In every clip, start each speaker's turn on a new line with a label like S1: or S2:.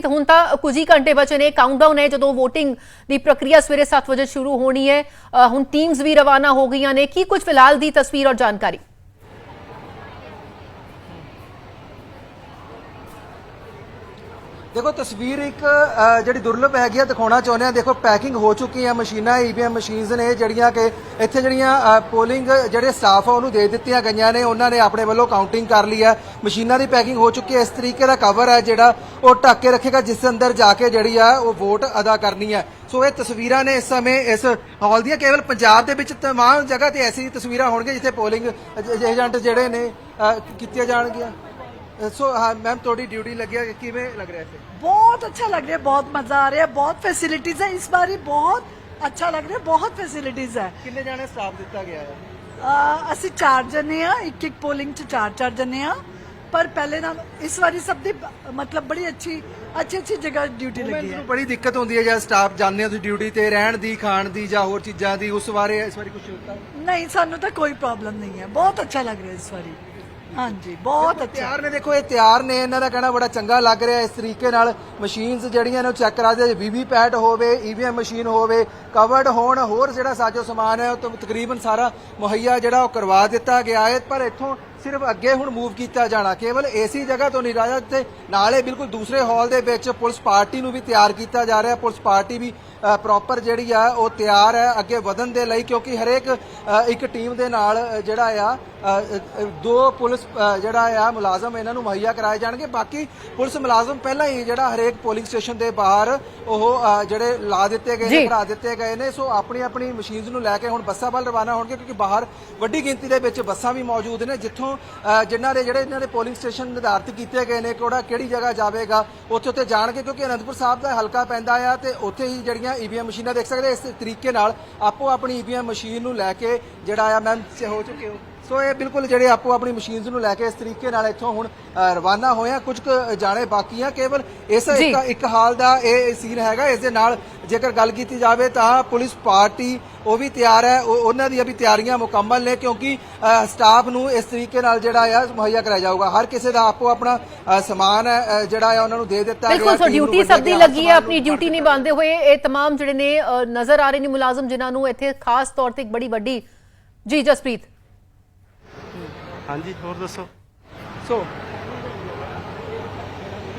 S1: ਜਸਪ੍ਰੀਤ ਹੁਣ ਤਾਂ ਕੁਝ ਹੀ ਘੰਟੇ ਬਚੇ ਨੇ ਕਾਊਂਟਡਾਊਨ ਹੈ ਜਦੋਂ VOTING ਦੀ ਪ੍ਰਕਿਰਿਆ ਸਵੇਰੇ 7 ਵਜੇ ਸ਼ੁਰੂ ਹੋਣੀ ਹੈ। ਹੁਣ ਟੀਮਸ ਵੀ ਰਵਾਨਾ ਹੋ ਗਈਆਂ ਨੇ। ਕੀ ਕੁਝ ਫਿਲਹਾਲ ਦੀ ਤਸਵੀਰ ਔਰ ਜਾਣਕਾਰੀ?
S2: ਦੇਖੋ, ਤਸਵੀਰ ਇੱਕ ਜਿਹੜੀ ਦੁਰਲਭ ਹੈਗੀ ਆ, ਦਿਖਾਉਣਾ ਚਾਹੁੰਦੇ ਆ। ਦੇਖੋ ਪੈਕਿੰਗ ਹੋ ਚੁੱਕੀ ਆ, ਮਸ਼ੀਨਾਂ ਈਵੀਐਮ ਮਸ਼ੀਨਸ ਨੇ, ਜਿਹੜੀਆਂ ਕਿ ਇੱਥੇ ਜਿਹੜੀਆਂ ਪੋਲਿੰਗ ਜਿਹੜੇ ਸਟਾਫ ਆ, ਉਹਨੂੰ ਦੇ ਦਿੱਤੀਆਂ ਗਈਆਂ ਨੇ। ਉਹਨਾਂ ਨੇ ਆਪਣੇ ਵੱਲੋਂ ਕਾਊਂਟਿੰਗ ਕਰ ਲਈ ਆ। ਮਸ਼ੀਨਾਂ ਦੀ ਪੈਕਿੰਗ ਹੋ ਚੁੱਕੀ ਹੈ ਇਸ ਤਰੀਕੇ ਦਾ ਕਵਰ ਹੈ ਜਿਹੜਾ ਉਹ ਢੱਕ ਕੇ ਰੱਖੇਗਾ, ਜਿਸ ਦੇ ਅੰਦਰ ਜਾ ਕੇ ਜਿਹੜੀ ਆ, ਉਹ ਵੋਟ ਅਦਾ ਕਰਨੀ ਹੈ ਸੋ ਇਹ ਤਸਵੀਰਾਂ ਨੇ ਇਸ ਸਮੇਂ ਇਸ ਹਾਲ ਦੀਆਂ। ਕੇਵਲ ਪੰਜਾਬ ਦੇ ਵਿੱਚ ਤਮਾਮ ਜਗ੍ਹਾ ਤੇ ਐਸੀ ਤਸਵੀਰਾਂ ਹੋਣਗੀਆਂ ਜਿੱਥੇ ਪੋਲਿੰਗ ਏਜੰਟ ਜਿਹੜੇ ਨੇ ਕੀਤੀਆਂ ਜਾਣਗੀਆਂ। ਸੋ ਹਾਂ ਮੈਮ ਤੁਹਾਡੀ ਡਿਊਟੀ ਲੱਗਿਆ ਕਿਵੇਂ ਲੱਗ ਰਿਹਾ ਇੱਥੇ
S3: बहुत अच्छा लग रहा है बहुत मजा आ रहा है बहुत फैसिलिटीज है इस बार ही बहुत अच्छा लग रहा है बहुत फैसिलिटीज है
S2: ਕਿੰਨੇ ਜਾਣੇ ਸਟਾਫ ਦਿੱਤਾ ਗਿਆ ਹੈ
S3: ਅਹ ਅਸੀਂ ਚਾਰ ਜਣੇ ਆ ਇੱਕ ਇੱਕ ਪੋਲਿੰਗ ਚ ਚਾਰ ਚਾਰ ਜਣੇ ਆ ਪਰ ਪਹਿਲੇ ਨਾਲ ਇਸ ਵਾਰੀ ਸਭ ਦੀ ਬ- ਮਤਲਬ ਬੜੀ ਅੱਛੀ ਅੱਛੀ ਅੱਛੀ ਜਗ੍ਹਾ ਡਿਊਟੀ ਲੱਗੀ ਹੈ
S2: ਮੈਨੂੰ ਬੜੀ ਦਿੱਕਤ ਹੁੰਦੀ ਹੈ ਜਦ ਸਟਾਫ ਜਾਂਦੇ ਹੋ ਤੁਸੀਂ ਡਿਊਟੀ ਤੇ ਰਹਿਣ ਦੀ ਖਾਣ ਦੀ ਜਾਂ ਹੋਰ ਚੀਜ਼ਾਂ ਦੀ ਉਸ ਬਾਰੇ ਇਸ ਵਾਰੀ ਕੁਝ ਹੁੰਦਾ
S3: ਨਹੀਂ ਸਾਨੂੰ ਤਾਂ ਕੋਈ ਪ੍ਰੋਬਲਮ ਨਹੀਂ ਹੈ ਬਹੁਤ ਅੱਛਾ ਲੱਗ ਰਿਹਾ ਇਸ ਵਾਰੀ ਹਾਂਜੀ ਬਹੁਤ ਅੱਛਾ।
S2: ਤਿਆਰ ਨੇ ਦੇਖੋ ਇਹ ਤਿਆਰ ਨੇ ਇਹਨਾਂ ਦਾ ਕਹਿਣਾ ਬੜਾ ਚੰਗਾ ਲੱਗ ਰਿਹਾ ਇਸ ਤਰੀਕੇ ਨਾਲ ਮਸ਼ੀਨਸ ਜਿਹੜੀਆਂ ਨੇ ਉਹ ਚੈੱਕ ਕਰਾ ਦੇ ਵੀਵੀ ਪੈਟ ਹੋਵੇ ਈਵੀਐਮ ਮਸ਼ੀਨ ਹੋਵੇ ਕਵਰਡ ਹੋਣ ਹੋਰ ਜਿਹੜਾ ਸਾਜੋ ਸਮਾਨ ਹੈ ਉਹ ਤਕਰੀਬਨ ਸਾਰਾ ਮੁਹੱਈਆ ਜਿਹੜਾ ਉਹ ਕਰਵਾ ਦਿੱਤਾ ਗਿਆ ਹੈ ਪਰ ਇੱਥੋਂ ਸਿਰਫ ਅੱਗੇ ਹੁਣ ਮੂਵ ਕੀਤਾ ਜਾਣਾ ਕੇਵਲ ਏਸੀ ਜਗ੍ਹਾ ਤੋਂ ਨਹੀਂ ਰਾਜਾ ਤੇ ਨਾਲੇ ਬਿਲਕੁਲ ਦੂਸਰੇ ਹਾਲ ਦੇ ਵਿੱਚ ਪੁਲਿਸ ਪਾਰਟੀ ਨੂੰ ਵੀ ਤਿਆਰ ਕੀਤਾ ਜਾ ਰਿਹਾ ਪੁਲਿਸ ਪਾਰਟੀ ਵੀ ਪ੍ਰੋਪਰ ਜਿਹੜੀ ਆ ਉਹ ਤਿਆਰ ਹੈ ਅੱਗੇ ਵਧਣ ਦੇ ਲਈ ਕਿਉਂਕਿ ਹਰੇਕ ਇੱਕ ਟੀਮ ਦੇ ਨਾਲ ਜਿਹੜਾ ਆ ਦੋ ਪੁਲਿਸ ਜਿਹੜਾ ਆ ਮੁਲਾਜ਼ਮ ਇਹਨਾਂ ਨੂੰ ਮੁਹੱਈਆ ਕਰਾਏ ਜਾਣਗੇ ਬਾਕੀ ਪੁਲਿਸ ਮੁਲਾਜ਼ਮ ਪਹਿਲਾਂ ਹੀ ਜਿਹੜਾ ਹਰੇਕ ਪੋਲਿੰਗ ਸਟੇਸ਼ਨ ਦੇ ਬਾਹਰ ਉਹ ਜਿਹੜੇ ਲਾ ਦਿੱਤੇ ਗਏ ਨੇ। ਭਰਾ ਦਿੱਤੇ ਗਏ ਨੇ ਸੋ ਆਪਣੀ ਆਪਣੀ ਮਸ਼ੀਨਸ ਨੂੰ ਲੈ ਕੇ ਹੁਣ ਬੱਸਾਂ ਵੱਲ ਰਵਾਨਾ ਹੋਣਗੇ ਕਿਉਂਕਿ ਬਾਹਰ ਵੱਡੀ ਗਿਣਤੀ ਦੇ ਵਿੱਚ ਬੱਸਾਂ ਵੀ ਮੌਜੂਦ ਨੇ ਜਿੱਥੋਂ ਅ, ਜਿਨ੍ਹਾਂ ਦੇ ਜਿਹੜੇ ਇਹਨਾਂ ਦੇ ਪੋਲਿੰਗ ਸਟੇਸ਼ਨ ਨਿਰਧਾਰਿਤ ਕੀਤੇ ਗਏ ਨੇ ਕਿਹੜਾ ਕਿਹੜੀ ਜਗ੍ਹਾ ਜਾਵੇਗਾ ਉੱਥੇ ਉੱਥੇ ਜਾਣਗੇ ਕਿਉਂਕਿ ਅਨੰਦਪੁਰ ਸਾਹਿਬ ਦਾ ਹਲਕਾ ਪੈਂਦਾ ਆ ਤੇ ਉੱਥੇ ਹੀ ਜਿਹੜੀਆਂ ਈਵੀਐਮ ਮਸ਼ੀਨਾਂ ਦੇਖ ਸਕਦੇ ਇਸ ਤਰੀਕੇ ਨਾਲ ਆਪੋ ਆਪਣੀ ਈਵੀਐਮ ਮਸ਼ੀਨ ਨੂੰ ਲੈ ਕੇ ਜਿਹੜਾ ਆ ਮੈਂ ਹੋ ਚੁੱਕੇ ਹੋ। ਸੋ ਇਹ ਬਿਲਕੁਲ ਜਿਹੜੇ ਆਪੋ ਆਪਣੀ ਮਸ਼ੀਨਸ ਨੂੰ ਲੈ ਕੇ ਇਸ ਤਰੀਕੇ ਨਾਲ ਇੱਥੋਂ ਹੁਣ ਅ, ਰਵਾਨਾ ਹੋਏ ਆ ਕੁਝ ਕੁ ਜਾਣੇ ਬਾਕੀ ਆ ਕੇਵਲ ਇਸ
S1: ਜੀ।
S2: ਇੱਕ ਇੱਕ ਹਾਲ ਦਾ ਇਹ ਸੀਨ ਹੈਗਾ ਇਸ ਦੇ ਨਾਲ ਜੇਕਰ ਗੱਲ ਕੀਤੀ ਜਾਵੇ ਤਾਂ ਪੁਲਿਸ ਪਾਰਟੀ ਉਹ ਵੀ ਤਿਆਰ ਹੈ ਉਹ- ਉਹਨਾਂ ਦੀਆਂ ਵੀ ਤਿਆਰੀਆਂ ਮੁਕੰਮਲ ਨੇ ਕਿਉਂਕਿ ਅ, ਸਟਾਫ ਨੂੰ ਇਸ ਤਰੀਕੇ ਨਾਲ ਜਿਹੜਾ ਆ ਮੁਹੱਈਆ ਕਰਾਇਆ ਜਾਊਗਾ ਹਰ ਕਿਸੇ ਦਾ ਆਪੋ ਆਪਣਾ ਅ, ਸਮਾਨ ਹੈ ਅ, ਜਿਹੜਾ ਆ ਉਹਨਾਂ ਨੂੰ ਦੇ ਦਿੱਤਾ
S1: ਬਿਲਕੁਲ ਸੋ
S2: ਟੀਮ ਨੂੰ
S1: ਡਿਊਟੀ
S2: ਵੰਡਿਆ
S1: ਸਭ ਦੀ
S2: ਗਿਆ,
S1: ਲੱਗੀ ਹੈ
S2: ਸਮਾਨ
S1: ਆਪਣੀ
S2: ਨੂੰ
S1: ਡਿਊਟੀ ਨਿਭਾਉਂਦੇ ਹੋਏ ਇਹ तमाम ਜਿਹੜੇ ਨੇ ਅ, ਨਜ਼ਰ ਆ ਰਹੇ ਨੇ ਮੁਲਾਜ਼ਮ ਜਿਨ੍ਹਾਂ ਨੂੰ ਇੱਥੇ ਖਾਸ ਤੌਰ ਤੇ ਇੱਕ ਬੜੀ ਵੱਡੀ ਜੀ ਜਸਪ੍ਰੀਤ
S4: ਹਾਂਜੀ, ਹੋਰ ਦੱਸੋ?
S2: ਸੋ,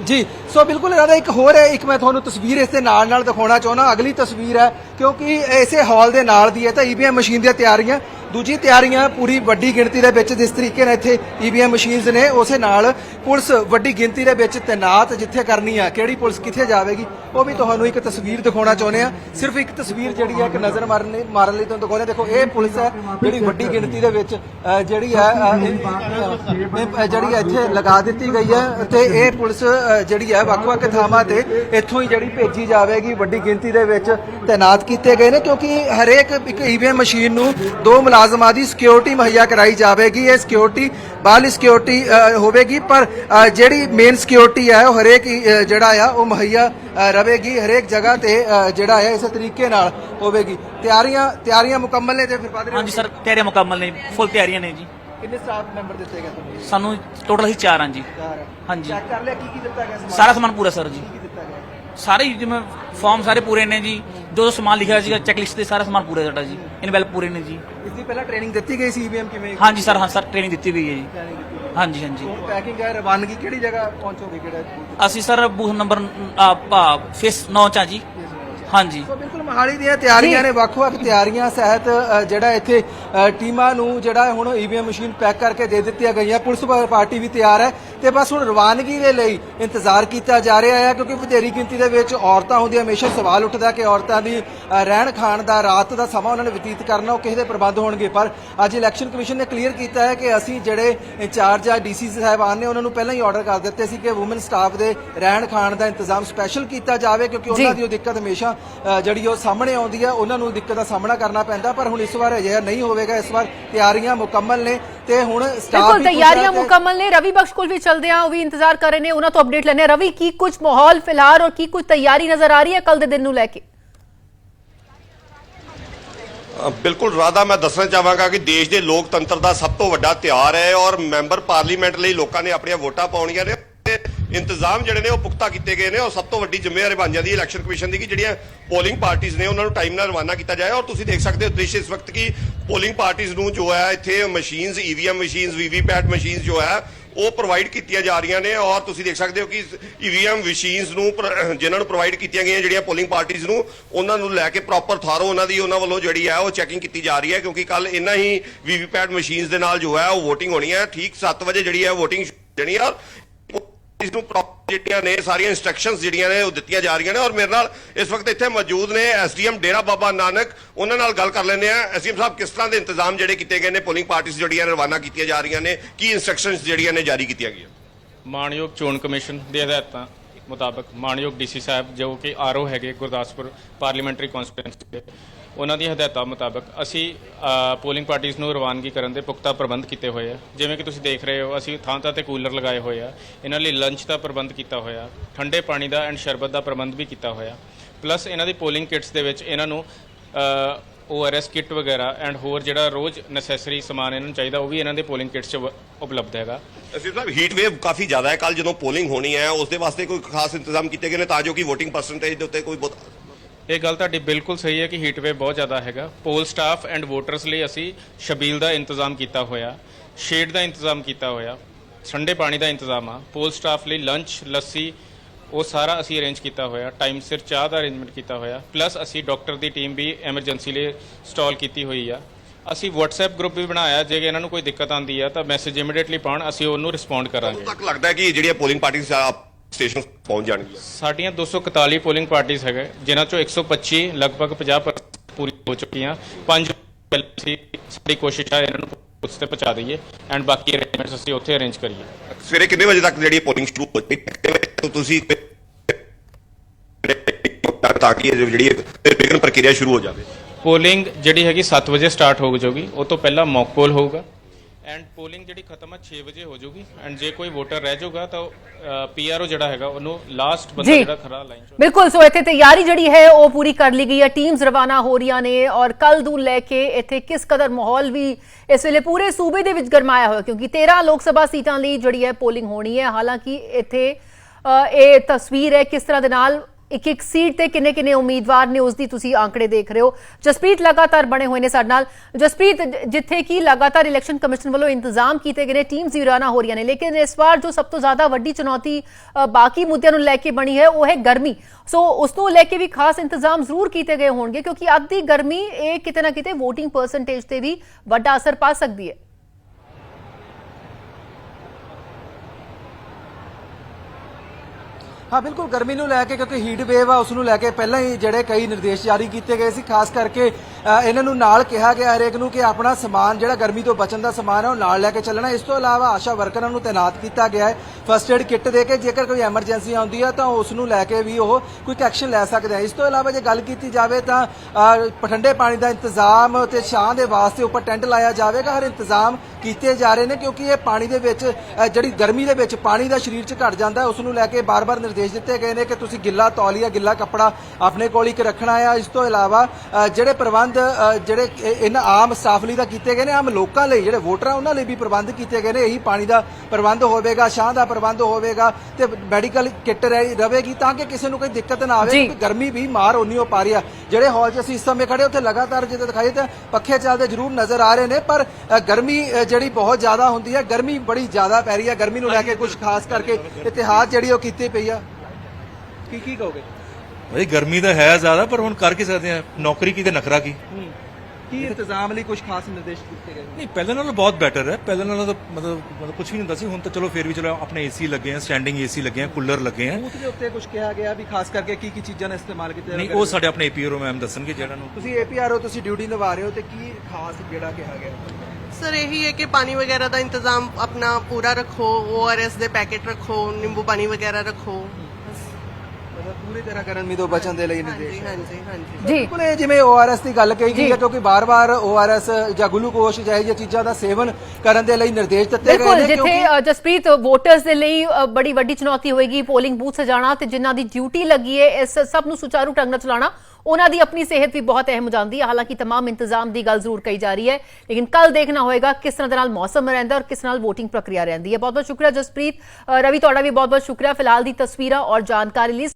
S2: ਜੀ, ਸੋ ਬਿਲਕੁਲ ਇਹਦਾ ਇੱਕ ਹੋਰ ਹੈ, ਇੱਕ ਮੈਂ ਤੁਹਾਨੂੰ ਤਸਵੀਰ ਇਸ ਦੇ ਨਾਲ ਨਾਲ ਦਿਖਾਉਣਾ ਚਾਹੁੰਦਾ, ਅਗਲੀ ਤਸਵੀਰ ਹੈ ਕਿਉਂਕਿ ਇਸੇ ਹਾਲ ਦੇ ਨਾਲ ਦੀ ਹੈ ਤਾਂ ਈਵੀਐਮ ਮਸ਼ੀਨ ਦੀਆਂ ਤਿਆਰੀਆਂ, ਦੂਜੀ ਤਿਆਰੀਆਂ ਪੂਰੀ ਵੱਡੀ ਗਿਣਤੀ ਦੇ ਵਿੱਚ ਜਿਸ ਤਰੀਕੇ ਨਾਲ ਇੱਥੇ ਈਵੀਐਮ ਮਸ਼ੀਨਸ ਨੇ, ਉਸੇ ਨਾਲ ਪੁਲਿਸ ਵੱਡੀ ਗਿਣਤੀ ਦੇ ਵਿੱਚ ਤੈਨਾਤ ਜਿੱਥੇ ਕਰਨੀ ਆ, ਕਿਹੜੀ ਪੁਲਿਸ ਕਿੱਥੇ ਜਾਵੇਗੀ, ਉਹ ਵੀ ਤੁਹਾਨੂੰ ਇੱਕ ਤਸਵੀਰ ਦਿਖਾਉਣਾ ਚਾਹੁੰਦੇ ਆ ਸਿਰਫ ਇੱਕ ਤਸਵੀਰ ਜਿਹੜੀ ਹੈ ਇੱਕ ਨਜ਼ਰ ਮਾਰਨ ਲਈ ਮਾਰਨ ਲਈ ਤੁਹਾਨੂੰ ਦਿਖਾਉਂਦੇ ਹਾਂ। ਦੇਖੋ, ਇਹ ਪੁਲਿਸ ਹੈ ਜਿਹੜੀ ਵੱਡੀ ਗਿਣਤੀ ਦੇ ਵਿੱਚ ਜਿਹੜੀ ਹੈ ਜਿਹੜੀ ਇੱਥੇ ਲਗਾ ਦਿੱਤੀ ਗਈ ਹੈ ਤੇ ਇਹ ਪੁਲਿਸ ਜਿਹੜੀ ਹੈ ਵੱਖ-ਵੱਖ ਥਾਵਾਂ ਤੇ ਇੱਥੋਂ ਹੀ ਜਿਹੜੀ ਭੇਜੀ ਜਾਵੇਗੀ, ਵੱਡੀ ਗਿਣਤੀ ਦੇ ਵਿੱਚ ਤਾਇਨਾਤ ਕੀਤੇ ਗਏ ਨੇ ਕਿਉਂਕਿ ਹਰੇਕ ਇੱਕ ਈਵੀਐਮ ਮਸ਼ੀਨ ਨੂੰ ਦੋ ਮੁਲਾਜ਼ਮਾਂ ਦੀ ਸਿਕਿਉਰਿਟੀ ਮੁਹੱਈਆ ਕਰਾਈ ਜਾਵੇਗੀ। ਇਹ ਸਿਕਿਉਰਿਟੀ ਬਾਹਰਲੀ ਸਿਕਿਉਰਿਟੀ ਹੋਵੇਗੀ ਪਰ ਜਿਹੜੀ ਮੇਨ ਸਿਕਿਉਰਿਟੀ ਹੈ ਉਹ ਹਰੇਕ ਜਿਹੜਾ ਆ ਉਹ ਮੁਹੱਈਆ ਰਵੇਗੀ ਹਰੇਕ ਜਗ੍ਹਾ ਤੇ ਜਿਹੜਾ ਹੈ ਇਸੇ ਤਰੀਕੇ ਨਾਲ ਹੋਵੇਗੀ। ਤਿਆਰੀਆਂ ਤਿਆਰੀਆਂ ਮੁਕੰਮਲ ਨੇ ਤੇ ਫਿਰ ਬਾਅਦ
S5: ਹਾਂਜੀ ਸਰ ਤਿਆਰੀਆਂ ਮੁਕੰਮਲ ਨੇ। ਫੁੱਲ ਤਿਆਰੀਆਂ ਨੇ ਜੀ।
S2: ਕਿੰਨੇ ਸਟਾਫ ਮੈਂਬਰ ਦਿੱਤੇ ਗਏ ਤੁਹਾਨੂੰ?
S5: ਸਾਨੂੰ ਟੋਟਲ ਅਸੀਂ ਚਾਰ ਹਾਂ ਜੀ। ਹਾਂਜੀ।
S2: ਚੈੱਕ ਕਰ ਲਿਆ ਕੀ ਕੀ ਦਿੱਤਾ ਗਿਆ
S5: ਸਾਰਾ ਸਮਾਨ ਪੂਰਾ ਸਰ ਜੀ। ਸਾਰੇ ਜਿਵੇਂ ਫਾਰਮ ਸਾਰੇ ਪੂਰੇ ਨੇ ਜੀ। ਜੋ ਜੋ ਸਮਾਨ ਲਿਖਿਆ ਸੀਗਾ ਚੈੱਕ ਲਿਸਟ ਤੇ ਸਾਰਾ ਸਮਾਨ ਪੂਰਾ ਸਾਡਾ ਜੀ। ਇਨਵੈਲ ਪੂਰੇ ਨੇ ਜੀ।
S2: ਇਸ ਦੀ ਪਹਿਲਾਂ ਟ੍ਰੇਨਿੰਗ ਦਿੱਤੀ ਗਈ ਸੀ ਈਵੀਐਮ ਕਿਵੇਂ?
S5: ਹਾਂਜੀ ਸਰ ਹਾਂ ਸਰ ਟ੍ਰੇਨਿੰਗ ਦਿੱਤੀ ਗਈ ਹੈ ਜੀ। ਹਾਂਜੀ ਹਾਂਜੀ।
S2: ਹੁਣ ਪੈਕਿੰਗ ਹੈ ਰਵਾਨਗੀ ਕਿਹੜੀ ਜਗ੍ਹਾ ਪਹੁੰਚੋਗੇ ਕਿਹੜਾ?
S5: ਅਸੀਂ ਸਰ ਬੂਥ ਨੰਬਰ ਫੇਸ 9 ਚ ਜੀ। ਹਾਂਜੀ।
S2: ਸੋ ਬਿਲਕੁਲ ਮਹਾਲੀ ਦੀਆਂ ਤਿਆਰੀਆਂ ਨੇ ਵੱਖ-ਵੱਖ ਤਿਆਰੀਆਂ ਸਹਿਤ ਅ, ਜਿਹੜਾ ਇੱਥੇ ਅ, ਟੀਮਾਂ ਨੂੰ ਜਿਹੜਾ ਹੁਣ ਈਵੀਐਮ ਮਸ਼ੀਨ ਪੈਕ ਕਰਕੇ ਦੇ ਦਿੱਤੀਆਂ ਗਈਆਂ। ਪੁਲਿਸ ਪਾ- ਪਾਰਟੀ ਵੀ ਤਿਆਰ ਹੈ ਤੇ ਬਸ ਹੁਣ ਰਵਾਨਗੀ ਦੇ ਲਈ ਇੰਤਜ਼ਾਰ ਕੀਤਾ ਜਾ ਰਿਹਾ ਹੈ ਕਿਉਂਕਿ ਵਧੇਰੀ ਗਿਣਤੀ ਦੇ ਵਿੱਚ ਔਰਤਾਂ ਹੁੰਦੀਆਂ ਹਮੇਸ਼ਾ ਸਵਾਲ ਉੱਠਦਾ ਕਿ ਔਰਤਾਂ ਦੀ ਅ, ਰਹਿਣ ਖਾਣ ਦਾ ਰਾਤ ਦਾ ਸਮਾਂ ਉਹਨਾਂ ਨੇ ਬਤੀਤ ਕਰਨਾ ਉਹ ਕਿਸੇ ਦੇ ਪ੍ਰਬੰਧ ਹੋਣਗੇ। ਪਰ ਅੱਜ ਇਲੈਕਸ਼ਨ ਕਮਿਸ਼ਨ ਨੇ ਕਲੀਅਰ ਕੀਤਾ ਹੈ ਕਿ ਅਸੀਂ ਜਿਹੜੇ ਇੰਚਾਰਜ ਆ ਡੀਸੀ ਸਾਹਿਬਾਨ ਨੇ ਉਹਨਾਂ ਨੂੰ ਪਹਿਲਾਂ ਹੀ ਆਰਡਰ ਕਰ ਦਿੱਤੇ ਸੀ ਕਿ ਔਮਨ ਸਟਾਫ ਦੇ ਰਹਿਣ ਖਾਣ ਦਾ ਇੰਤਜ਼ਾਮ ਸਪੈਸ਼ਲ ਕੀਤਾ ਜਾਵੇ ਕਿਉਂਕਿ ਉਹਨਾਂ। ਦੀ ਉਹ ਦਿੱਕਤ ਹਮੇਸ਼ਾ ਜਿਹੜੀ ਉਹ ਸਾਹਮਣੇ ਆਉਂਦੀ ਹੈ ਉਹਨਾਂ ਨੂੰ ਦਿੱਕਤ ਦਾ ਸਾਹਮਣਾ ਕਰਨਾ ਪੈਂਦਾ ਪਰ ਹੁਣ ਇਸ ਵਾਰ ਅਜਿਹਾ ਨਹੀਂ ਹੋਵੇਗਾ। ਇਸ ਵਾਰ ਤਿਆਰੀਆਂ ਮੁਕੰਮਲ ਨੇ ਤੇ ਹੁਣ ਸਟਾਫ
S1: ਬਿਲਕੁਲ ਤਿਆਰੀਆਂ ਮੁਕੰਮਲ ਨੇ। ਰਵੀ ਬਖਸ਼ ਕੋਲ ਵੀ ਚਲਦੇ ਆ ਉਹ ਵੀ ਇੰਤਜ਼ਾਰ ਕਰ ਰਹੇ ਨੇ ਉਹਨਾਂ ਤੋਂ ਅਪਡੇਟ ਲੈਣੇ ਰਵੀ ਕੀ ਕੁਝ ਮਾਹੌਲ ਫਿਲਹਾਲ ਔਰ ਕੀ ਕੁਝ ਤਿਆਰੀ ਨਜ਼ਰ ਆ ਰਹੀ ਹੈ ਕੱਲ ਦੇ ਦਿਨ ਨੂੰ ਲੈ ਕੇ?
S6: ਬਿਲਕੁਲ ਰਾਧਾ ਮੈਂ ਦੱਸਣਾ ਚਾਹਾਂਗਾ ਕਿ ਦੇਸ਼ ਦੇ ਲੋਕਤੰਤਰ ਦਾ ਸਭ ਤੋਂ ਵੱਡਾ ਤਿਉਹਾਰ ਹੈ ਔਰ ਮੈਂਬਰ ਪਾਰਲੀਮੈਂਟ ਲਈ ਲੋਕਾਂ ਨੇ ਆਪਣੀਆਂ ਵੋਟਾਂ ਪਾਉਣੀਆਂ ਨੇ। ਇੰਤਜ਼ਾਮ ਜਿਹੜੇ ਨੇ ਉਹ ਪੁਖਤਾ ਕੀਤੇ ਗਏ ਨੇ ਔਰ ਸਭ ਤੋਂ ਵੱਡੀ ਜ਼ਿੰਮੇਵਾਰੀ ਬਣ ਜਾਂਦੀ ਹੈ ਇਲੈਕਸ਼ਨ ਕਮਿਸ਼ਨ ਦੀ ਕਿ ਜਿਹੜੀਆਂ ਪੋਲਿੰਗ ਪਾਰਟੀਆਂ ਨੇ ਉਹਨਾਂ ਨੂੰ ਟਾਈਮ ਨਾਲ ਰਵਾਨਾ ਕੀਤਾ ਜਾਏ। ਔਰ ਤੁਸੀਂ ਦੇਖ ਸਕਦੇ ਹੋ ਦ੍ਰਿਸ਼ ਇਸ ਵਕਤ ਕਿ ਪੋਲਿੰਗ ਪਾਰਟੀਆਂ ਨੂੰ ਜੋ ਹੈ ਇੱਥੇ machines EVM machines VVPAT machines ਜੋ ਹੈ, ਉਹ ਪ੍ਰੋਵਾਈਡ ਕੀਤੀਆਂ ਜਾ ਰਹੀਆਂ ਨੇ। ਔਰ ਤੁਸੀਂ ਦੇਖ ਸਕਦੇ ਹੋ ਕਿ ਈਵੀਐਮ ਮਸ਼ੀਨਸ ਨੂੰ ਪ੍ਰ- ਜਿਨ੍ਹਾਂ ਨੂੰ ਪ੍ਰੋਵਾਈਡ ਕੀਤੀਆਂ ਗਈਆਂ ਜਿਹੜੀਆਂ ਪੋਲਿੰਗ ਪਾਰਟੀਆਂ ਨੂੰ, ਉਹਨਾਂ ਨੂੰ ਲੈ ਕੇ ਪ੍ਰੋਪਰ ਥਾਰੋ ਉਹਨਾਂ ਦੀ ਉਹਨਾਂ ਵੱਲੋਂ ਜਿਹੜੀ ਹੈ ਉਹ ਚੈਕਿੰਗ ਕੀਤੀ ਜਾ ਰਹੀ ਹੈ, ਕਿਉਂਕਿ ਕੱਲ ਇਹਨਾਂ ਹੀ ਵੀਵੀਪੈਟ ਮਸ਼ੀਨਸ ਦੇ ਨਾਲ ਜੋ ਹੈ ਉਹ VOTING ਹੋਣੀ ਹੈ। ਠੀਕ 7 ਵਜੇ ਜਿਹੜੀ ਹੈ VOTING ਜਣੀ ਆ ਇਸ ਨੂੰ ਜਿਹੜੀਆਂ ਨੇ, ਸਾਰੀਆਂ ਇਨਸਟਰਕਸ਼ਨਸ ਜਿਹੜੀਆਂ ਨੇ, ਉਹ ਦਿੱਤੀਆਂ ਜਾ ਰਹੀਆਂ ਨੇ। ਔਰ ਮੇਰੇ ਨਾਲ ਇਸ ਵਕਤ ਇੱਥੇ ਮੌਜੂਦ ਨੇ ਐਸਡੀਐਮ ਡੇਰਾ ਬਾਬਾ ਨਾਨਕ। ਉਹਨਾਂ ਨਾਲ ਗੱਲ ਕਰ ਲੈਂਦੇ ਆ ਐਸਡੀਐਮ ਸਾਹਿਬ, ਕਿਸ ਤਰ੍ਹਾਂ ਦੇ ਇੰਤਜ਼ਾਮ ਜਿਹੜੇ ਕੀਤੇ ਗਏ ਨੇ? ਪੋਲਿੰਗ ਪਾਰਟੀਆਂ ਜਿਹੜੀਆਂ ਰਵਾਨਾ ਕੀਤੀਆਂ ਜਾ ਰਹੀਆਂ ਨੇ। ਕੀ ਇਨਸਟਰਕਸ਼ਨਸ ਜਿਹੜੀਆਂ ਨੇ, ਜਾਰੀ ਕੀਤੀਆਂ ਗਈਆਂ?
S4: ਮਾਨਯੋਗ ਚੋਣ ਕਮਿਸ਼ਨ ਦੇ ਹਦਾਇਤਾਂ ਮੁਤਾਬਕ ਮਾਣਯੋਗ ਡੀਸੀ ਸਾਹਿਬ, ਜੋ ਕਿ ਆਰਓ ਹੈਗੇ ਗੁਰਦਾਸਪੁਰ ਪਾਰਲੀਮੈਂਟਰੀ ਕਨਸਟੀਟੂਐਂਸੀ ਦੇ ਉਹਨਾਂ ਦੀਆਂ ਹਦਾਇਤਾਂ ਮੁਤਾਬਕ ਅਸੀਂ ਪੋਲਿੰਗ ਪਾਰਟੀਆਂ ਨੂੰ ਰਵਾਨਗੀ ਕਰਨ ਦੇ ਪੁਖਤਾ ਪ੍ਰਬੰਧ ਕੀਤੇ ਹੋਏ ਆ। ਜਿਵੇਂ ਕਿ ਤੁਸੀਂ ਦੇਖ ਰਹੇ ਹੋ, ਅਸੀਂ ਥਾਂ ਥਾਂ ਤੇ ਕੂਲਰ ਲਗਾਏ ਹੋਏ ਆ। ਇਹਨਾਂ ਲਈ ਲੰਚ ਦਾ ਪ੍ਰਬੰਧ ਕੀਤਾ ਹੋਇਆ, ਠੰਡੇ ਪਾਣੀ ਦਾ ਐਂਡ ਸ਼ਰਬਤ ਦਾ ਪ੍ਰਬੰਧ ਵੀ ਕੀਤਾ ਹੋਇਆ। ਪਲੱਸ ਇਹਨਾਂ ਦੀ ਪੋਲਿੰਗ ਕਿਟਸ ਦੇ ਵਿੱਚ ਇਹਨਾਂ ਨੂੰ ਓਆਰਐਸ ਕਿੱਟ ਵਗੈਰਾ ਐਂਡ ਹੋਰ ਜਿਹੜਾ ਰੋਜ਼ ਨੈਸੈਸਰੀ ਸਮਾਨ ਇਹਨਾਂ ਨੂੰ ਚਾਹੀਦਾ, ਉਹ ਵੀ ਇਹਨਾਂ ਦੇ ਪੋਲਿੰਗ ਕਿਟਸ 'ਚ ਵ- ਉਪਲਬਧ ਹੈਗਾ।
S6: ਅਸੀਂ ਸਾਹਿਬ ਹੀਟ ਵੇਵ ਕਾਫੀ ਜ਼ਿਆਦਾ ਹੈ। ਕੱਲ ਜਦੋਂ ਪੋਲਿੰਗ ਹੋਣੀ ਹੈ, ਉਸ ਦੇ ਵਾਸਤੇ ਕੋਈ ਖਾਸ ਇੰਤਜ਼ਾਮ ਕੀਤੇ ਗਏ ਨੇ ਤਾਂ ਜੋ ਕਿ VOTING ਪਰਸੈਂਟੇਜ ਦੇ ਉੱਤੇ ਕੋਈ ਬਹੁਤ
S4: ਇਹ ਗੱਲ ਤੁਹਾਡੀ ਬਿਲਕੁਲ ਸਹੀ ਹੈ ਕਿ ਹੀਟ ਵੇਵ ਬਹੁਤ ਜ਼ਿਆਦਾ ਹੈਗਾ। ਪੋਲ ਸਟਾਫ ਐਂਡ ਵੋਟਰਸ ਲਈ ਅਸੀਂ ਸ਼ਬੀਲ ਦਾ ਇੰਤਜ਼ਾਮ ਕੀਤਾ ਹੋਇਆ ਸ਼ੇਡ ਦਾ ਇੰਤਜ਼ਾਮ ਕੀਤਾ ਹੋਇਆ ਠੰਡੇ ਪਾਣੀ ਦਾ ਇੰਤਜ਼ਾਮ ਆ। ਪੋਲ ਸਟਾਫ ਲਈ ਲੰਚ ਲੱਸੀ ਉਹ ਸਾਰਾ ਅਸੀਂ ਅਰੇਂਜ ਕੀਤਾ ਹੋਇਆ ਟਾਈਮ ਸਿਰ ਚਾਹ ਦਾ ਅਰੇਂਜਮੈਂਟ ਕੀਤਾ ਹੋਇਆ। ਪਲੱਸ ਅਸੀਂ ਡਾਕਟਰ ਦੀ ਟੀਮ ਵੀ ਐਮਰਜੈਂਸੀ ਲਈ ਇੰਸਟਾਲ ਕੀਤੀ ਹੋਈ ਆ। ਅਸੀਂ WhatsApp ਗਰੁੱਪ ਵੀ ਬਣਾਇਆ ਜੇ ਇਹਨਾਂ ਨੂੰ ਕੋਈ ਦਿੱਕਤ ਆਂਦੀ ਆ ਤਾਂ ਮੈਸੇਜ ਇਮੀਡੀਏਟਲੀ ਪਾਉਣ ਅਸੀਂ ਉਹਨੂੰ ਰਿਸਪੌਂਡ ਕਰਾਂਗੇ।
S6: ਤੱਕ ਲੱਗਦਾ ਹੈ ਕਿ ਜਿਹੜੀਆਂ ਪੋਲਿੰਗ ਪਾਰਟੀਆਂ ਸਟੇਸ਼ਨ ਪਹੁੰਚ ਜਾਣਗੀਆਂ
S4: ਸਾਡੀਆਂ 241 ਪੋਲਿੰਗ ਪਾਰਟੀਆਂ ਹੈਗੇ ਜਿਨ੍ਹਾਂ ਚੋਂ 125 ਲਗਭਗ 50% ਪੂਰੀ ਹੋ ਚੁੱਕੀਆਂ। ਪੰਜ ਪਹਿਲਾਂ ਸਾਡੀ ਕੋਸ਼ਿਸ਼ ਹੈ ਇਹਨਾਂ ਨੂੰ ਉਸ ਤੇ ਪਹੁੰਚਾ ਦਈਏ ਐਂਡ ਬਾਕੀ ਅਰੇਂਜਮੈਂਟਸ ਅਸੀਂ ਉੱਥੇ ਅਰੇਂਜ ਕਰੀਏ।
S6: ਸਵੇਰੇ ਕਿੰਨੇ ਵਜੇ ਤੱਕ ਜਿਹੜੀ ਪੋਲਿੰਗ ਸ਼ੁਰੂ ਹੋ ਜਾਏਗੀ? ਤੁਸੀਂ ਤਾਂ ਕਿ ਜਿਹੜੀ ਪਿਕਨ ਪ੍ਰਕਿਰਿਆ ਸ਼ੁਰੂ ਹੋ ਜਾਵੇ?
S4: ਪੋਲਿੰਗ ਜਿਹੜੀ ਹੈਗੀ 7 ਵਜੇ ਸਟਾਰਟ ਹੋ ਜਾਊਗੀ ਉਹ ਤੋਂ ਪਹਿਲਾਂ ਮੌਕ ਪੋਲ ਹੋਊਗਾ। ਐਂਡ ਪੋਲਿੰਗ ਜਿਹੜੀ ਖਤਮ ਆ 6 ਵਜੇ ਹੋ ਜਾਊਗੀ। ਐਂਡ ਜੇ ਕੋਈ ਵੋਟਰ ਰਹਿ ਜਾਊਗਾ ਤਾਂ ਪੀਆਰਓ ਜਿਹੜਾ ਹੈਗਾ ਉਹਨੂੰ ਲਾਸਟ ਬੰਦਾ। ਜਿਹੜਾ ਖਰਾ ਲਾਈਨ 'ਚ
S1: ਬਿਲਕੁਲ ਸੋ ਇੱਥੇ ਤਿਆਰੀ ਜਿਹੜੀ ਹੈ ਉਹ ਪੂਰੀ ਕਰ ਲਈ ਗਈ ਹੈ। ਟੀਮਸ ਰਵਾਨਾ ਹੋ ਰਹੀਆਂ ਨੇ ਔਰ ਕੱਲ ਨੂੰ ਲੈ ਕੇ ਇੱਥੇ ਕਿਸ ਕਦਰ ਮਾਹੌਲ ਵੀ ਇਸ ਵੇਲੇ ਪੂਰੇ ਸੂਬੇ ਦੇ ਵਿੱਚ ਗਰਮਾਇਆ ਹੋਇਆ ਕਿਉਂਕਿ 13 ਲੋਕ ਸਭਾ ਸੀਟਾਂ ਲਈ ਜਿਹੜੀ ਹੈ ਪੋਲਿੰਗ ਹੋਣੀ ਹੈ। ਹਾਲਾਂਕਿ ਇੱਥੇ ਇਹ ਤਸਵੀਰ ਹੈ ਕਿਸ ਤਰ੍ਹਾਂ ਦੇ ਨਾਲ ਇੱਕ ਇੱਕ ਸੀਟ ਤੇ ਕਿੰਨੇ ਕਿੰਨੇ ਉਮੀਦਵਾਰ ਨੇ ਉਸ ਦੀ ਤੁਸੀਂ ਆંકੜੇ ਦੇਖ ਰਹੇ ਹੋ। ਜਸਪ੍ਰੀਤ ਲਗਾਤਾਰ ਬਣੇ ਹੋਏ ਨੇ ਸਾਡੇ ਨਾਲ। ਜਸਪ੍ਰੀਤ ਜਿੱਥੇ ਕਿ ਲਗਾਤਾਰ ਇਲੈਕਸ਼ਨ ਕਮਿਸ਼ਨ ਵੱਲੋਂ ਇੰਤਜ਼ਾਮ ਕੀਤੇ ਗਏ ਨੇ ਟੀਮਸ ਵੀ ਰਵਾਨਾ ਹੋ ਰਹੀਆਂ ਨੇ। ਲੇਕਿਨ ਇਸ ਵਾਰ ਜੋ ਸਭ ਤੋਂ ਜ਼ਿਆਦਾ ਵੱਡੀ ਚੁਣੌਤੀ ਬਾਕੀ ਮੁੱਦਿਆਂ ਨੂੰ ਲੈ ਕੇ ਬਣੀ ਹੈ, ਉਹ ਹੈ ਗਰਮੀ। ਸੋ ਉਸ ਨੂੰ ਲੈ ਕੇ ਵੀ ਖਾਸ ਇੰਤਜ਼ਾਮ ਜ਼ਰੂਰ ਕੀਤੇ ਗਏ ਹੋਣਗੇ, ਕਿਉਂਕਿ ਅੱਧ ਦੀ ਗਰਮੀ ਇਹ ਕਿਤੇ ਨਾ ਕਿਤੇ VOTING ਪਰਸੈਂਟੇਜ ਤੇ ਵੀ ਵੱਡਾ ਅਸਰ ਪਾ ਸਕਦੀ ਹੈ।
S2: ਹਾਂ, ਬਿਲਕੁਲ, ਗਰਮੀ ਨੂੰ ਲੈ ਕੇ ਕਿਉਂਕਿ ਹੀਟ ਵੇਵ ਆ ਉਸ ਨੂੰ ਲੈ ਕੇ ਪਹਿਲਾਂ ਹੀ ਜਿਹੜੇ ਕਈ ਨਿਰਦੇਸ਼ ਜਾਰੀ ਕੀਤੇ ਗਏ ਸੀ, ਖਾਸ ਕਰਕੇ ਇਹਨਾਂ ਨੂੰ ਨਾਲ ਕਿਹਾ ਗਿਆ ਹਰੇਕ ਨੂੰ ਕਿ ਆਪਣਾ ਸਮਾਨ ਜਿਹੜਾ ਗਰਮੀ ਤੋਂ ਬਚਣ ਦਾ ਸਮਾਨ ਹੈ ਉਹ ਨਾਲ ਲੈ ਕੇ ਚੱਲਣਾ ਇਸ ਤੋਂ ਇਲਾਵਾ ਆਸ਼ਾ ਵਰਕਰਾਂ ਨੂੰ ਤਾਇਨਾਤ ਕੀਤਾ ਗਿਆ ਹੈ। ਫਸਟ ਏਡ ਕਿੱਟ ਦੇ ਕੇ ਜੇਕਰ ਕੋਈ ਐਮਰਜੈਂਸੀ ਆਉਂਦੀ ਹੈ ਤਾਂ ਉਸ ਨੂੰ ਲੈ ਕੇ ਵੀ ਉਹ ਕੋਈ ਐਕਸ਼ਨ ਲੈ ਸਕਦੇ ਆ ਇਸ ਤੋਂ ਇਲਾਵਾ ਜੇ ਗੱਲ ਕੀਤੀ ਜਾਵੇ ਤਾਂ ਅ, ਠੰਡੇ ਪਾਣੀ ਦਾ ਇੰਤਜ਼ਾਮ ਤੇ ਛਾਂ ਦੇ ਵਾਸਤੇ ਉੱਪਰ ਟੈਂਟ ਲਾਇਆ ਜਾਵੇਗਾ। ਹਰ ਇੰਤਜ਼ਾਮ ਕੀਤੇ ਜਾ ਰਹੇ ਨੇ ਕਿਉਂਕਿ ਇਹ ਪਾਣੀ ਦੇ ਵਿੱਚ ਜਿਹੜੀ ਗਰਮੀ ਦੇ ਵਿੱਚ ਪਾਣੀ ਦਾ ਸਰੀਰ 'ਚ ਘਟ ਜਾਂਦਾ ਹੈ ਉਸ ਨੂੰ ਲੈ ਕੇ ਬਾਰ-ਬਾਰ ਨਿਰਦੇਸ਼ ਦਿੱਤੇ ਗਏ ਨੇ ਕਿ ਤੁਸੀਂ ਗਿੱਲਾ ਤੌਲੀਆ ਗਿੱਲਾ ਕੱਪੜਾ ਆਪਣੇ ਕੋਲ ਇੱਕ ਰੱਖਣਾ ਆ। ਇਸ ਤੋਂ ਇਲਾਵਾ ਜਿਹੜੇ ਪ੍ਰਬੰਧ ਅ, ਜਿਹੜੇ ਇਹ- ਇਹਨਾਂ ਆਮ ਸਟਾਫ ਲਈ ਤਾਂ ਕੀਤੇ ਗਏ ਨੇ ਆਮ ਲੋਕਾਂ ਲਈ ਜਿਹੜੇ ਵੋਟਰ ਆ ਉਹਨਾਂ ਲਈ ਵੀ ਪ੍ਰਬੰਧ ਕੀਤੇ ਗਏ ਨੇ ਇਹੀ ਪਾਣੀ ਦਾ ਪ੍ਰਬੰਧ ਹੋਵੇਗਾ ਛਾਂ ਦਾ ਪ੍ਰਬੰਧ ਹੋਵੇਗਾ ਤੇ ਮੈਡੀਕਲ ਕਿੱਟ ਰਹਿ- ਰਵੇਗੀ ਤਾਂ ਕਿ ਕਿਸੇ ਨੂੰ ਕੋਈ ਦਿੱਕਤ ਨਾ ਆਵੇ। ਕਿਉਂਕਿ ਗਰਮੀ ਵੀ ਮਾਰ ਉਨੀ ਹੋ ਪਾ ਰਹੀ ਆ। ਜਿਹੜੇ ਹਾਲ 'ਚ ਅਸੀਂ ਇਸ ਸਮੇਂ ਖੜੇ ਉੱਥੇ ਲਗਾਤਾਰ ਜਿੱਦਾਂ ਦਿਖਾਈ ਤਾਂ ਪੱਖੇ ਚੱਲਦੇ ਜ਼ਰੂਰ ਨਜ਼ਰ ਆ ਰਹੇ ਨੇ ਪਰ ਗਰਮੀ ਜਿਹੜੀ ਬਹੁਤ ਜ਼ਿਆਦਾ ਹੁੰਦੀ ਹੈ ਗਰਮੀ ਬੜੀ ਜ਼ਿਆਦਾ ਪੈ ਰਹੀ ਹੈ ਗਰਮੀ ਨੂੰ ਲੈ ਕੇ ਕੁਝ ਖਾਸ ਕਰਕੇ ਇਤਿਹਾਸ ਜਿਹੜੀ ਉਹ ਕੀਤੀ ਪਈ ਆ। ਕੀ ਕੀ ਕਹੋਗੇ?
S7: ਭਾਈ ਗਰਮੀ ਤਾਂ ਹੈ ਜ਼ਿਆਦਾ ਪਰ ਹੁਣ ਕਰ ਕੀ ਸਕਦੇ ਆ? ਨੌਕਰੀ ਕੀ ਤੇ ਨਖਰਾ ਕੀ?
S2: ਕੀ ਇੰਤਜ਼ਾਮ ਲਈ ਕੁਝ ਖਾਸ ਨਿਰਦੇਸ਼ ਦਿੱਤੇ ਗਏ
S7: ਨਹੀਂ ਪਹਿਲਾਂ ਨਾਲੋਂ ਬਹੁਤ ਬੈਟਰ ਹੈ। ਪਹਿਲਾਂ ਨਾਲੋਂ ਤਾਂ ਮਤਲਬ ਮਤਲਬ ਕੁਝ ਵੀ ਨਹੀਂ ਹੁੰਦਾ ਸੀ। ਹੁਣ ਤਾਂ ਚਲੋ ਫਿਰ ਵੀ ਚਲੋ ਆਪਣੇ ਏਸੀ ਲੱਗੇ ਆ ਸਟੈਂਡਿੰਗ ਏਸੀ ਲੱਗੇ ਆ ਕੂਲਰ ਲੱਗੇ ਆ।
S2: ਬੂਥ ਦੇ ਉੱਤੇ ਕੁਝ ਕਿਹਾ ਗਿਆ ਵੀ ਖਾਸ ਕਰਕੇ ਕੀ ਕੀ ਚੀਜ਼ਾਂ ਦਾ ਇਸਤੇਮਾਲ ਕੀਤਾ
S7: ਨਹੀਂ ਉਹ ਸਾਡੇ ਆਪਣੇ ਏਪੀਆਰਓ ਮੈਮ ਦੱਸਣਗੇ ਜਿਹੜਾ ਨੂੰ।
S2: ਤੁਸੀਂ ਏਪੀਆਰਓ ਤੁਸੀਂ ਡਿਊਟੀ ਨਿਭਾ ਰਹੇ ਹੋ ਤੇ ਕੀ ਖਾਸ ਜਿਹੜਾ ਕਿਹਾ ਗਿਆ?
S8: ਸਰ ਇਹੀ ਹੈ ਕਿ ਪਾਣੀ ਵਗੈਰਾ ਦਾ ਇੰਤਜ਼ਾਮ ਆਪਣਾ ਪੂਰਾ ਰੱਖੋ ORS ਦੇ ਪੈਕੇਟ ਰੱਖੋ ਨਿੰਬੂ ਪਾਣੀ ਵਗੈਰਾ ਰੱਖੋ।
S2: ਪੂਰੀ ਤਰ੍ਹਾਂ ਗਰਮੀ ਤੋਂ ਬਚਣ ਦੇ ਲਈ
S8: ਹਾਂਜੀ
S2: ਨਿਰਦੇਸ਼
S8: ਹਾਂਜੀ ਹਾਂਜੀ
S1: ਜੀ
S2: ਬਿਲਕੁਲ ਇਹ ਜਿਵੇਂ ORS ਦੀ ਗੱਲ ਕਹੀ ਗਈ ਹੈ ਕਿਉਂਕਿ ਬਾਰ-ਬਾਰ ORS ਜਾਂ ਗਲੂਕੋਸ਼ ਜਿਹੇ ਜਿਹੀਆਂ ਚੀਜ਼ਾਂ ਦਾ ਸੇਵਨ ਕਰਨ ਦੇ ਲਈ ਨਿਰਦੇਸ਼ ਦਿੱਤੇ ਗਏ
S1: ਬਿਲਕੁਲ
S2: ਨੇ
S1: ਜਿੱਥੇ ਅ, ਜਸਪ੍ਰੀਤ ਵੋਟਰਸ ਦੇ ਲਈ ਅ, ਬੜੀ ਵੱਡੀ ਚੁਣੌਤੀ ਹੋਏਗੀ ਪੋਲਿੰਗ ਬੂਥ ਸਜਾਣਾ ਤੇ ਜਿਨ੍ਹਾਂ ਦੀ ਡਿਊਟੀ ਲੱਗੀ ਹੈ ਇਸ ਸਭ ਨੂੰ ਸੁਚਾਰੂ ਢੰਗ ਨਾਲ ਚਲਾਉਣਾ ਉਹਨਾਂ ਦੀ ਆਪਣੀ ਸਿਹਤ ਵੀ ਬਹੁਤ ਅਹਿਮ ਹੋ ਜਾਂਦੀ ਹੈ ਹਾਲਾਂਕਿ तमाम ਇੰਤਜ਼ਾਮ ਦੀ ਗੱਲ ਜ਼ਰੂਰ ਕਹੀ ਜਾ ਰਹੀ ਹੈ ਲੇਕਿਨ ਕੱਲ ਦੇਖਣਾ ਹੋਏਗਾ ਕਿਸ ਤਰ੍ਹਾਂ ਦੇ ਨਾਲ ਮੌਸਮ ਰਹਿੰਦਾ ਔਰ ਕਿਸ ਨਾਲ VOTING ਪ੍ਰਕਿਰਿਆ ਰਹਿੰਦੀ ਹੈ ਬਹੁਤ ਬਹੁਤ ਸ਼ੁਕਰੀਆ ਜਸਪ੍ਰੀਤ ਅ, ਰਵੀ ਤੁਹਾਡਾ ਵੀ ਬਹੁਤ ਬਹੁਤ ਸ਼ੁਕਰੀਆ ਫਿਲਹਾਲ ਦੀ ਤਸਵੀਰਾਂ ਔਰ ਜਾਣਕਾਰੀ ਲਈ